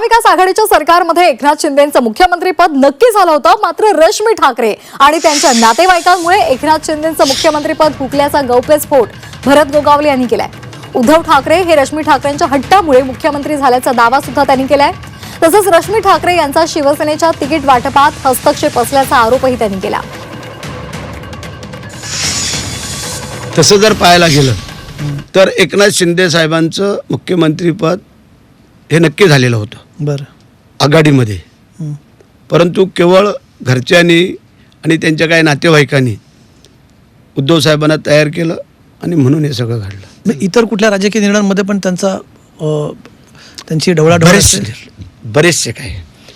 महाविकास आघाडीच्या सरकारमध्ये एकनाथ शिंदेचं मुख्यमंत्रीपद नक्की झालं होतं मात्र रश्मी ठाकरे आणि त्यांच्या नातेवाईकांमुळे एकनाथ शिंदेचं मुख्यमंत्रीपद हुकल्याचा गौप्यस्फोट भरत गोगावले यांनी केलाय. उद्धव ठाकरे हे रश्मी ठाकरेंच्या हट्टामुळे मुख्यमंत्री झाल्याचा दावा सुद्धा त्यांनी केलाय. तसंच रश्मी ठाकरे यांचा शिवसेनेच्या तिकीट वाटपात हस्तक्षेप असल्याचा आरोपही त्यांनी केला. तसं जर पाहायला गेलं तर एकनाथ शिंदे साहेबांचं मुख्यमंत्रीपद हे नक्की झालेलं होतं. बरं. आघाडीमध्ये. परंतु केवळ घरच्यांनी आणि त्यांच्या काही नातेवाईकांनी उद्धव साहेबांना तयार केलं आणि म्हणून हे सगळं घडलं. इतर कुठल्या राजकीय निर्णयांमध्ये पण त्यांचा त्यांची ढवळाढवळ बरेचसे काय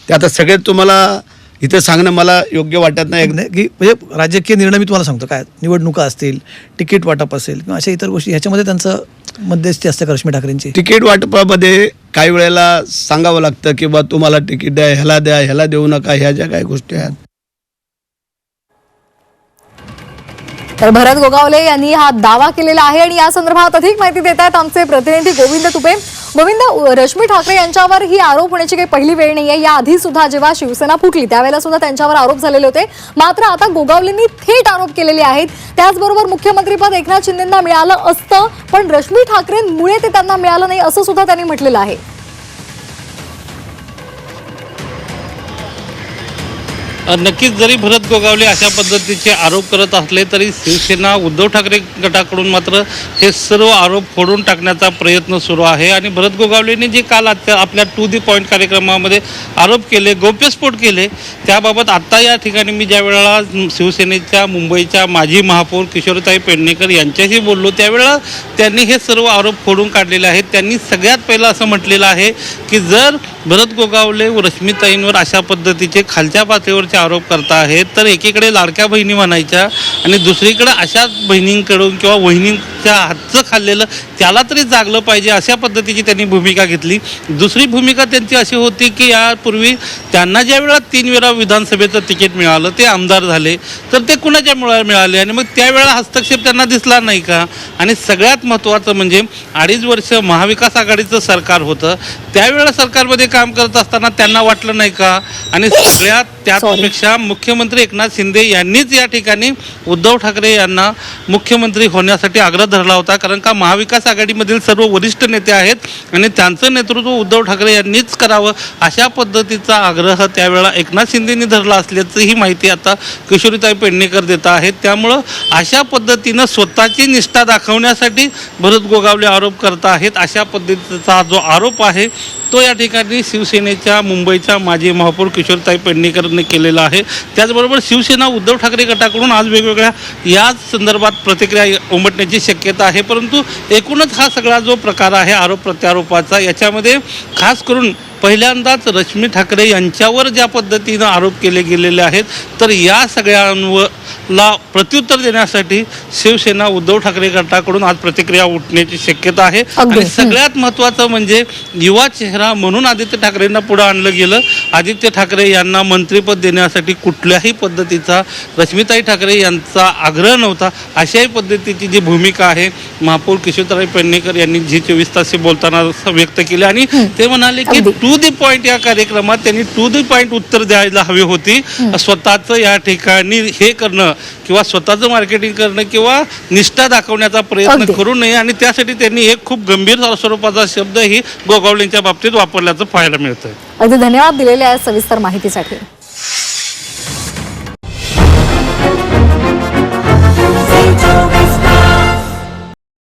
ते आता सगळे तुम्हाला इथं सांगणं मला योग्य वाटत नाही. नाही की म्हणजे राजकीय निर्णय मी तुम्हाला सांगतो. काय निवडणुका असतील तिकीट वाटप असेल किंवा अशा इतर गोष्टी ह्याच्यामध्ये त्यांचं मध्यस्थी असते का रश्मी ठाकरेंची? तिकीट वाटपामध्ये काही वेळेला सांगावं लागतं की बा तुम्हाला तिकीट द्या ह्याला द्या ह्याला देऊ नका ह्या ज्या काही गोष्टी आहेत. तर भरत गोगावले यांनी हा दावा केलेला आहे आणि या संदर्भात अधिक माहिती देत आहेत आमचे प्रतिनिधी गोविंद तुपे. गोविंद रश्मी ठाकरे यांच्यावर ही आरोप होण्याची काही पहिली वेळ नाही या याआधी सुद्धा जेव्हा शिवसेना फुटली त्यावेळेला सुद्धा त्यांच्यावर आरोप झालेले होते. मात्र आता गोगावलेंनी थेट आरोप केलेले आहेत. त्याचबरोबर मुख्यमंत्रीपद एकनाथ शिंदेंना मिळालं असतं पण रश्मी ठाकरेंमुळे ते त्यांना मिळालं नाही असं सुद्धा त्यांनी म्हटलेलं आहे. नक्कीच जरी भरत गोगावले अशा पद्धतीचे आरोप करत असले तरी शिवसेना उद्धव ठाकरे गटाकडून मात्र हे सर्व आरोप फोडून टाकण्याचा प्रयत्न सुरू आहे. आणि भरत गोगावलेने जे काल आता आपल्या टू दी पॉईंट कार्यक्रमामध्ये आरोप केले गौप्यस्फोट केले त्याबाबत आत्ता या ठिकाणी मी ज्या वेळेला शिवसेनेच्या मुंबईच्या माजी महापौर किशोरताई पेडणेकर यांच्याशी बोललो त्यावेळेला त्यांनी हे सर्व आरोप फोडून काढलेले आहेत. त्यांनी सगळ्यात पहिलं असं म्हटलेलं आहे की जर भरत गोगावले व रश्मिताईंवर अशा पद्धतीचे खालच्या पातळीवरचे आरोप करता आहेत. तर एकीकडे लाडक्या बहिणी म्हणायच्या आणि दुसरीकडे अशाच बहिणींकडून किंवा वहिनींच्या हातचं खाल्लेलं त्याला तरी जागलं पाहिजे अशा पद्धतीची त्यांनी भूमिका घेतली. दुसरी भूमिका त्यांची अशी होती की यापूर्वी त्यांना ज्या वेळा तीन वेळा विधानसभेचं तिकीट मिळालं ते आमदार झाले तर ते कुणाच्या मुळा मिळाले? आणि मग त्यावेळेला हस्तक्षेप त्यांना दिसला नाही का? आणि सगळ्यात महत्त्वाचं म्हणजे अडीच वर्ष महाविकास आघाडीचं सरकार होतं. त्यावेळेला सरकारमध्ये काम करत असताना त्यांना वाटलं नाही का? आणि सगळ्यात त्यापेक्षा मुख्यमंत्री एकनाथ शिंदे यांनीच या ठिकाणी उद्धव ठाकरे यांना मुख्यमंत्री होण्यासाठी आग्रह धरला होता. कारण का महाविकास आघाडीमधील सर्व वरिष्ठ नेते आहेत आणि त्यांचं नेतृत्व उद्धव ठाकरे यांनीच करावं अशा पद्धतीचा आग्रह त्यावेळेला एकनाथ शिंदेनी धरला असल्याचं ही माहिती आता किशोरीताई पेडणेकर देत आहेत. त्यामुळं अशा पद्धतीनं स्वतःची निष्ठा दाखवण्यासाठी भरत गोगावले आरोप करत आहेत. अशा पद्धतीचा जो आरोप आहे तो या ठिकाणी शिवसेनेच्या मुंबईच्या माजी महापौर किशोरताई पेडणेकरने केलेला आहे. त्याचबरोबर शिवसेना उद्धव ठाकरे गटाकडून आज वेगवेगळ्या याच संदर्भात प्रतिक्रिया उमटण्याची शक्यता आहे. परंतु एकूणच हा सगळा जो प्रकार आहे आरोप प्रत्यारोपाचा याच्यामध्ये खास करून पहिल्यांदाच रश्मी ठाकरे यांच्यावर ज्या पद्धतीनं आरोप केले गेलेले आहेत तर या सगळ्यांवरला प्रत्युत्तर देण्यासाठी शिवसेना उद्धव ठाकरे गटाकडून आज प्रतिक्रिया उठण्याची शक्यता आहे. आणि सगळ्यात महत्त्वाचं म्हणजे युवा चेहरा म्हणून आदित्य ठाकरेंना पुढे आणलं गेलं. आदित्य ठाकरे यांना मंत्रिपद देण्यासाठी कुठल्याही पद्धतीचा रश्मिताई ठाकरे यांचा आग्रह नव्हता. अशाही पद्धतीची जी भूमिका आहे महापौर किशोरताई पेडणेकर यांनी झी चोवीस तास बोलताना व्यक्त केली आणि ते म्हणाले की अगदी. टू दी पॉइंट या कार्यक्रमात त्यांनी टू दी पॉइंट उत्तर द्यायला हवी होती. स्वतःचं या ठिकाणी हे करणं किंवा स्वतःचं मार्केटिंग करणं किंवा निष्ठा दाखवण्याचा प्रयत्न. करू नये आणि त्यासाठी त्यांनी एक खूप गंभीर स्वरूपाचा शब्द ही गोगावलेंच्या बाबतीत वापरल्याचं पाहायला मिळतंय. अगदी धन्यवाद दिलेल्या सविस्तर माहितीसाठी.